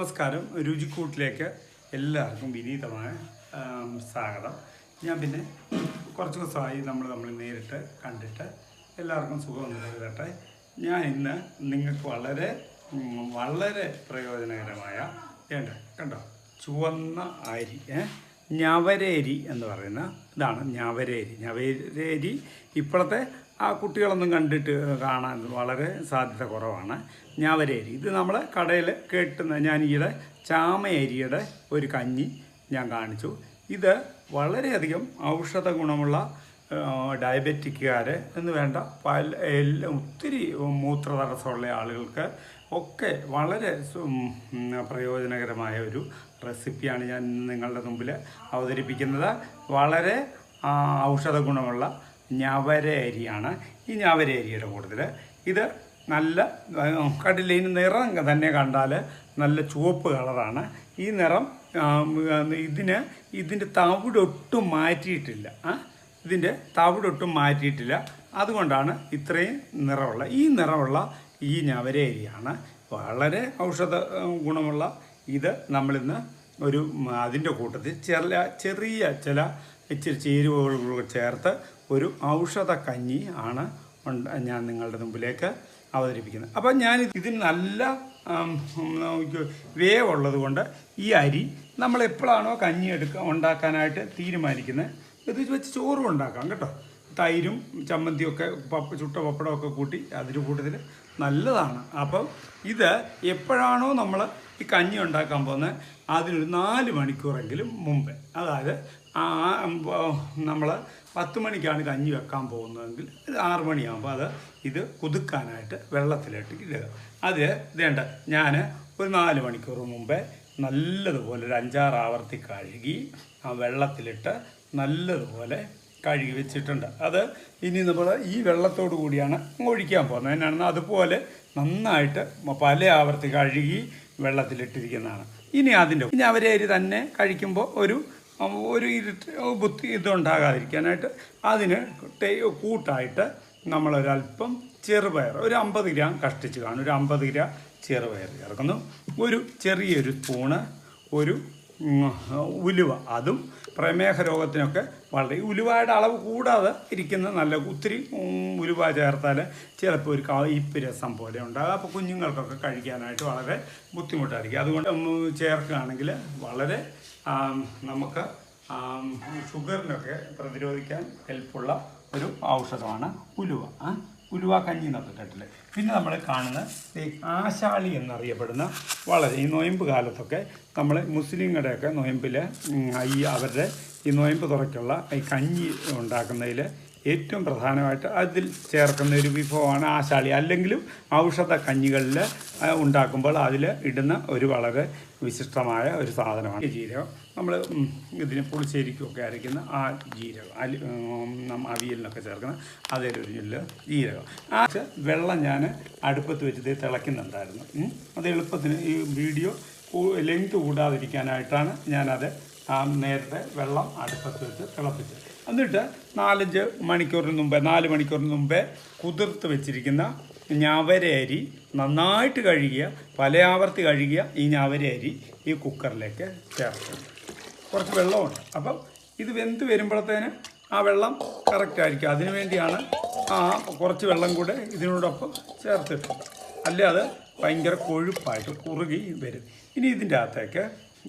നമസ്കാരം. രുചിക്കൂട്ടിലേക്ക് എല്ലാവർക്കും വിനീതമായ സ്വാഗതം. ഞാൻ പിന്നെ കുറച്ച് ദിവസമായി നമ്മൾ നമ്മൾ നേരിട്ട് കണ്ടിട്ട് എല്ലാവർക്കും സുഖം കരുതട്ടെ. ഞാൻ ഇന്ന് നിങ്ങൾക്ക് വളരെ വളരെ പ്രയോജനകരമായ വേണ്ട കണ്ടോ? ചുവന്ന അരി? ഞവരേരി എന്ന് പറയുന്ന ഇതാണ് ഞവരേരി. ഞവരേരി ഇപ്പോഴത്തെ ആ കുട്ടികളൊന്നും കണ്ടിട്ട് കാണാൻ വളരെ സാധ്യത കുറവാണ്. ഞവരേരി. ഇത് നമ്മൾ കടയിൽ കേട്ടുന്ന ഞാൻ ഈയിടെ ചാമയരിയുടെ ഒരു കഞ്ഞി ഞാൻ കാണിച്ചു. ഇത് വളരെയധികം ഔഷധ ഗുണമുള്ള ഡയബറ്റിക്കുകാർ എന്ന് വേണ്ട പല എല്ലാം ഒത്തിരി മൂത്ര തടസ്സമുള്ള ആളുകൾക്ക് ഒക്കെ വളരെ പ്രയോജനകരമായ ഒരു റെസിപ്പിയാണ് ഞാൻ നിങ്ങളുടെ മുമ്പിൽ അവതരിപ്പിക്കുന്നത്. വളരെ ഔഷധ ഗുണമുള്ള ഞവര അരിയാണ് ഈ ഞവര അരിയുടെ കൂടുതൽ ഇത് നല്ല കണ്ടില്ല ഇതിന് നിറം തന്നെ കണ്ടാൽ നല്ല ചുവപ്പ് കളറാണ്. ഈ നിറം ഇതിന് ഇതിന്റെ തവിടൊട്ടും മാറ്റിയിട്ടില്ല. ഇതിന്റെ തവിടൊട്ടും മാറ്റിയിട്ടില്ല. അതുകൊണ്ടാണ് ഇത്രയും നിറമുള്ള ഈ നിറമുള്ള ഈ ഞവരേരിയാണ് വളരെ ഔഷധ ഗുണമുള്ള. ഇത് നമ്മളിന്ന് ഒരു അതിന്റെ കൂട്ടത്തിൽ ചില ചെറിയ ചില ഇച്ചിരി ചേരുവകൾ ചേർത്ത് ഒരു ഔഷധ കഞ്ഞി ആണ് ഞാൻ നിങ്ങളുടെ മുമ്പിലേക്ക് അവതരിപ്പിക്കുന്നത്. അപ്പം ഞാൻ ഇതിന് നല്ല വേവുള്ളത് കൊണ്ട് ഈ അരി നമ്മൾ എപ്പോഴാണോ കഞ്ഞി എടുക്കുക ഉണ്ടാക്കാനായിട്ട് തീരുമാനിക്കുന്നത് ഇത് വെച്ച് ചോറും ഉണ്ടാക്കാം കേട്ടോ. തൈരും ചമ്മന്തിയൊക്കെ പപ്പ ചുട്ട പപ്പടമൊക്കെ കൂട്ടി അതിന്റെ കൂട്ടത്തിൽ നല്ലതാണ്. അപ്പം ഇത് എപ്പോഴാണോ നമ്മൾ ഈ കഞ്ഞി ഉണ്ടാക്കാൻ പോകുന്നത് അതിനൊരു നാല് മണിക്കൂറെങ്കിലും മുമ്പേ. അതായത് നമ്മൾ പത്ത് മണിക്കാണ് കഞ്ഞി വെക്കാൻ പോകുന്നതെങ്കിൽ ആറു മണിയാകുമ്പോൾ അത് ഇത് കുതുക്കാനായിട്ട് വെള്ളത്തിലിട്ട് ഇടുക. അത് ഇതേണ്ട ഞാൻ ഒരു നാല് മണിക്കൂർ മുമ്പേ നല്ലതുപോലെ ഒരു അഞ്ചാറ് ആവർത്തി കഴുകി ആ വെള്ളത്തിലിട്ട് നല്ലതുപോലെ കഴുകി വെച്ചിട്ടുണ്ട്. അത് ഇനി നമ്മൾ ഈ വെള്ളത്തോടു കൂടിയാണ് ഒഴിക്കാൻ പോകുന്നത്. എന്നാണ് അതുപോലെ നന്നായിട്ട് പല ആവർത്തി കഴുകി വെള്ളത്തിലിട്ടിരിക്കുന്നതാണ്. ഇനി അതിന്റെ ഇനി അവരേര് തന്നെ കഴിക്കുമ്പോൾ ഒരു ഒരു ഇരുട്ട് ബുദ്ധി ഇതുണ്ടാകാതിരിക്കാനായിട്ട് അതിന് കൂട്ടായിട്ട് നമ്മളൊരല്പം ചെറുപയർ ഒരു അമ്പത് ഗ്രാം കഷ്ടിച്ച് കാണും. ഒരു അമ്പത് ഗ്രാം ചെറുപയർ ചേർക്കുന്നു. ഒരു ചെറിയൊരു സ്പൂണ് ഒരു ഉലുവ. അതും പ്രമേഹ രോഗത്തിനൊക്കെ വളരെ ഉലുവയുടെ അളവ് കൂടാതെ ഇരിക്കുന്ന നല്ല ഒത്തിരി ഉലുവ ചേർത്താൽ ചിലപ്പോൾ ഒരു കയ്പ്പ് രസം പോലെ ഉണ്ടാകും. അപ്പോൾ കുഞ്ഞുങ്ങൾക്കൊക്കെ കഴിക്കാനായിട്ട് വളരെ ബുദ്ധിമുട്ടായിരിക്കും. അതുകൊണ്ട് ചേർക്കുകയാണെങ്കിൽ വളരെ നമുക്ക് ഷുഗറിനൊക്കെ പ്രതിരോധിക്കാൻ ഹെൽപ്പുള്ള ഒരു ഔഷധമാണ് ഉലുവ. ഉലുവ കഞ്ഞി എന്നൊക്കെ കേട്ടില്ലേ? പിന്നെ നമ്മൾ കാണുന്ന ഈ ആശാളി എന്നറിയപ്പെടുന്ന വളരെ ഈ നോയമ്പ് കാലത്തൊക്കെ നമ്മൾ മുസ്ലിങ്ങളുടെയൊക്കെ നോയമ്പിൽ ഈ അവരുടെ ഈ നോയമ്പ് തുറയ്ക്കുള്ള ഈ കഞ്ഞി ഉണ്ടാക്കുന്നതിൽ ഏറ്റവും പ്രധാനമായിട്ട് അതിൽ ചേർക്കുന്ന ഒരു വിഭവമാണ് ആശാളി. അല്ലെങ്കിലും ഔഷധ കഞ്ഞികളിൽ ഉണ്ടാക്കുമ്പോൾ അതിൽ ഇടുന്ന ഒരു വളരെ വിശിഷ്ടമായ ഒരു സാധനമാണ്. ജീരകം നമ്മൾ ഇതിന് പുളിശ്ശേരിക്കുമൊക്കെ അരയ്ക്കുന്ന ആ ജീരകം അലി അവിയലിനൊക്കെ ചേർക്കുന്ന അതേ ഒരു ജില്ല ജീരകം. ആ വെള്ളം ഞാൻ അടുപ്പത്ത് വെച്ച് ഇത് തിളയ്ക്കുന്നുണ്ടായിരുന്നു. അത് എളുപ്പത്തിന് ഈ വീഡിയോ ലെങ്ത് കൂടാതിരിക്കാനായിട്ടാണ് ഞാനത് നേരത്തെ വെള്ളം അടുപ്പത്ത് വെച്ച് തിളപ്പിച്ചത്. എന്നിട്ട് നാലഞ്ച് മണിക്കൂറിന് മുമ്പേ നാല് മണിക്കൂറിന് മുമ്പേ കുതിർത്ത് വെച്ചിരിക്കുന്ന ഞവര അരി നന്നായിട്ട് കഴുകിയ പല ആവർത്തി കഴുകിയ ഈ ഞവര അരി ഈ കുക്കറിലേക്ക് ചേർക്കും. കുറച്ച് വെള്ളമുണ്ട്. അപ്പം ഇത് വെന്ത് വരുമ്പോഴത്തേന് ആ വെള്ളം കറക്റ്റ് ആയിരിക്കും അതിനു വേണ്ടിയാണ് ആ കുറച്ച് വെള്ളം കൂടെ ഇതിനോടൊപ്പം ചേർത്തിട്ടു അല്ലേ അത് ഭയങ്കര കൊഴുപ്പായിട്ട് കുറുകി വരും ഇനി ഇതിന്റെ അകത്തേക്ക്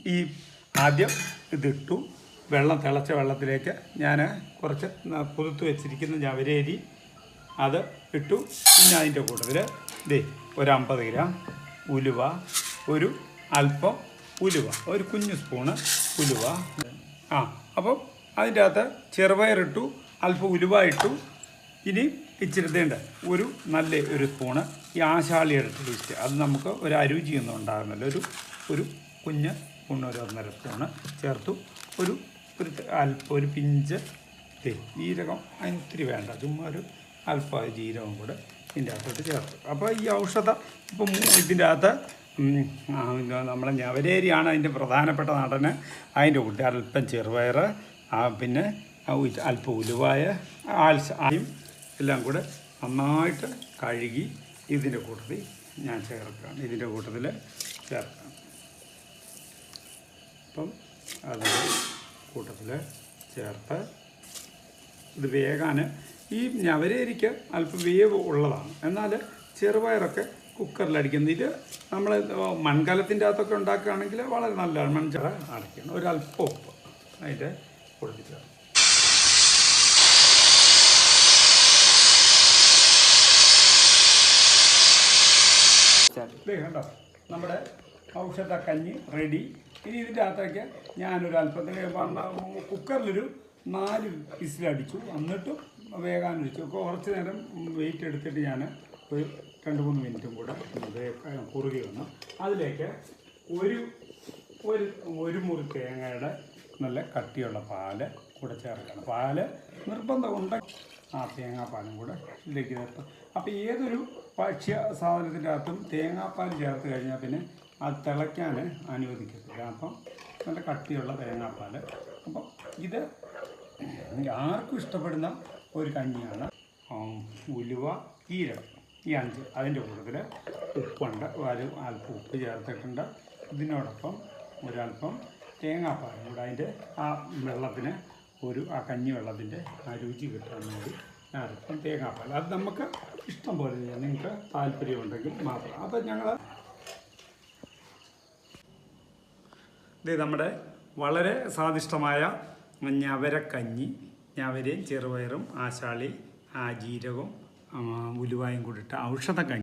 ഈ ആദ്യം ഇതിട്ടു. വെള്ളം തിളച്ച വെള്ളത്തിലേക്ക് ഞാൻ കുറച്ച് പുതുത്ത് വെച്ചിരിക്കുന്ന ഞവരേരി അത് ഇട്ടു. പിന്നെ അതിന്റെ കൂട്ടത്തിൽ ദേ ഒരു അമ്പത് ഗ്രാം ഉലുവ ഒരു അല്പം ഉലുവ ഒരു കുഞ്ഞു സ്പൂണ് ഉലുവ. ആ അപ്പം അതിന്റെ അകത്ത് ചെറുപയറിട്ടു അല്പം ഉലുവ ഇട്ടു. ഇനി ഇച്ചിരിത്തേണ്ട ഒരു നല്ല ഒരു സ്പൂണ് ഈ ആശാളി ആശാളിയുടെ ടേസ്റ്റ് അത് നമുക്ക് ഒരു അരുചിയൊന്നും ഉണ്ടാകുന്നില്ല ഒരു ഒരു കുഞ്ഞ് സ്പൂണ് ഒരു ഒന്നര സ്പൂണ് ചേർത്തു. ഒരു ഒരു അല്പം ഒരു പിഞ്ച് തേ ജീരകം അതിന് ഒത്തിരി വേണ്ട. ചുമ്മാ ഒരു അല്പം ജീരകം കൂടെ ഇതിന്റെ അകത്തോട്ട് ചേർത്തു. അപ്പോൾ ഈ ഔഷധം ഇപ്പം ഇതിന്റെ അകത്ത് നമ്മളെ ഞവരേരിയാണ് അതിന്റെ പ്രധാനപ്പെട്ട നടന് അതിന്റെ കൂട്ടി അല്പം ചെറുപയർ പിന്നെ അല്പം ഉലുവായ ആൽസ ആയും എല്ലാം കൂടെ നന്നായിട്ട് കഴുകി ഇതിന്റെ കൂട്ടത്തിൽ ഞാൻ ചേർക്കുകയാണ്. ഇതിന്റെ കൂട്ടത്തിൽ ചേർക്കാം. അപ്പം അത് കൂട്ടത്തിൽ ചേർത്ത് ഇത് വേകാൻ ഈ ഞവരേരിക്ക് അല്പം വേവ് ഉള്ളതാണ്. എന്നാൽ ചെറുപയറൊക്കെ കുക്കറിലടിക്കുന്നതിൽ നമ്മൾ മൺകലത്തിന്റെ അകത്തൊക്കെ ഉണ്ടാക്കുകയാണെങ്കിൽ വളരെ നല്ലതാണ്. മൺചറ അടയ്ക്കണം. ഒരല്പം ഉപ്പ് അതിന്റെ കൊടുത്തിട്ട് ദേ കണ്ടോ? നമ്മുടെ ഔഷധ കഞ്ഞി റെഡി. ഇനി ഇതിന്റെ അകത്തേക്ക് ഞാനൊരു അല്പത്തിന് കുക്കറിലൊരു നാല് വിസിലടിച്ചു എന്നിട്ടും വേകാൻ വെച്ചു കുറച്ച് നേരം വെയിറ്റ് എടുത്തിട്ട് ഞാൻ ഒരു രണ്ട് മൂന്ന് മിനിറ്റും കൂടെ കുറുകി വന്നു. അതിലേക്ക് ഒരു ഒരു ഒരു മുറി തേങ്ങയുടെ നല്ല കട്ടിയുള്ള പാൽ കൂടെ ചേർക്കണം. പാൽ നിർബന്ധമുണ്ട് ആ തേങ്ങാപ്പാലും കൂടെ ഇതിലേക്ക് ചേർത്ത്. അപ്പോൾ ഏതൊരു ഭക്ഷ്യ സാധനത്തിന്റെ അകത്തും തേങ്ങാപ്പാൽ ചേർത്ത് കഴിഞ്ഞാൽ പിന്നെ അത് തിളയ്ക്കാൻ അനുവദിക്കത്തില്ല. അപ്പം നല്ല കട്ടിയുള്ള തേങ്ങാപ്പാൽ അപ്പം ഇത് ആർക്കും ഇഷ്ടപ്പെടുന്ന ഒരു കഞ്ഞിയാണ്. ഉലുവ ഈരം ഈ അഞ്ച്. അതിന്റെ കൂട്ടത്തിൽ ഉപ്പുണ്ട്. ഒരു അല്പം ഉപ്പ് ചേർത്തിട്ടുണ്ട്. ഇതിനോടൊപ്പം ഒരല്പം തേങ്ങാപ്പാലും കൂടെ. അതിന്റെ ആ വെള്ളത്തിന് ഒരു ആ കഞ്ഞി വെള്ളത്തിന്റെ ആ രുചി കിട്ടാൻ വേണ്ടി അല്പം തേങ്ങാപ്പാൽ അത് നമുക്ക് ഇഷ്ടം പോലെ നിങ്ങൾക്ക് താല്പര്യമുണ്ടെങ്കിൽ മാത്രം. അപ്പം ഞങ്ങൾ ഇത് നമ്മുടെ വളരെ സ്വാദിഷ്ടമായ ഞവരക്കഞ്ഞി ഞവരയും ചെറുപയറും ആശാളി ആ ജീരകവും ഉലുവായും കൂടിയിട്ട് ഔഷധക്കഞ്ഞി.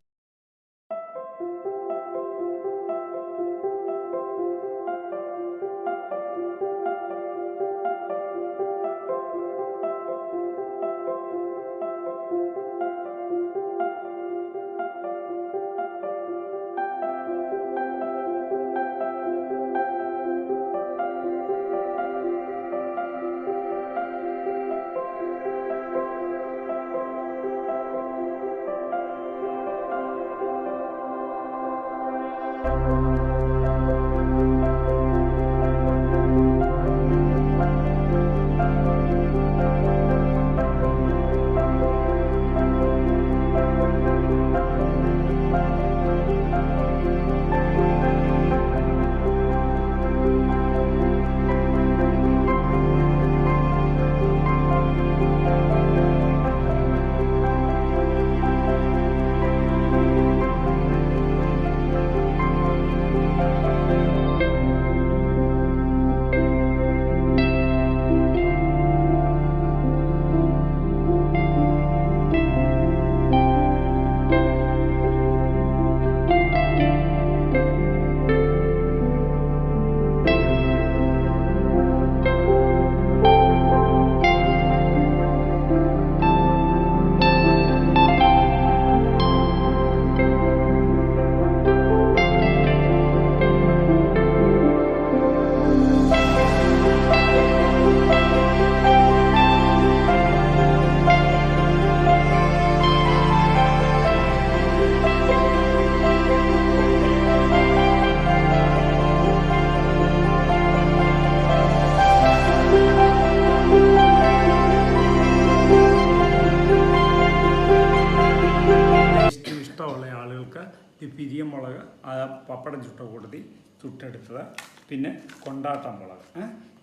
ഈ പിരിയമുളക് ആ പപ്പടം ചുട്ട കൂട്ടത്തിൽ ചുട്ടെടുത്തത്. പിന്നെ കൊണ്ടാട്ടം മുളക്?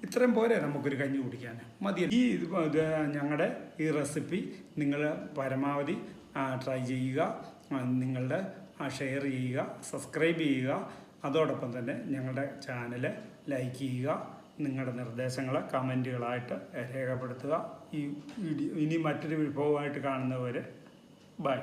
ഇത്രയും പോരെ നമുക്കൊരു കഞ്ഞി കുടിക്കാൻ. മതി. ഈ ഞങ്ങളുടെ ഈ റെസിപ്പി നിങ്ങൾ പരമാവധി ട്രൈ ചെയ്യുക. നിങ്ങളുടെ ഷെയർ ചെയ്യുക സബ്സ്ക്രൈബ് ചെയ്യുക. അതോടൊപ്പം തന്നെ ഞങ്ങളുടെ ചാനൽ ലൈക്ക് ചെയ്യുക. നിങ്ങളുടെ നിർദ്ദേശങ്ങൾ കമന്റുകളായിട്ട് രേഖപ്പെടുത്തുക. ഈ വീഡിയോ ഇനി മറ്റൊരു വിഭവമായിട്ട് കാണുന്നവരെ ബൈ.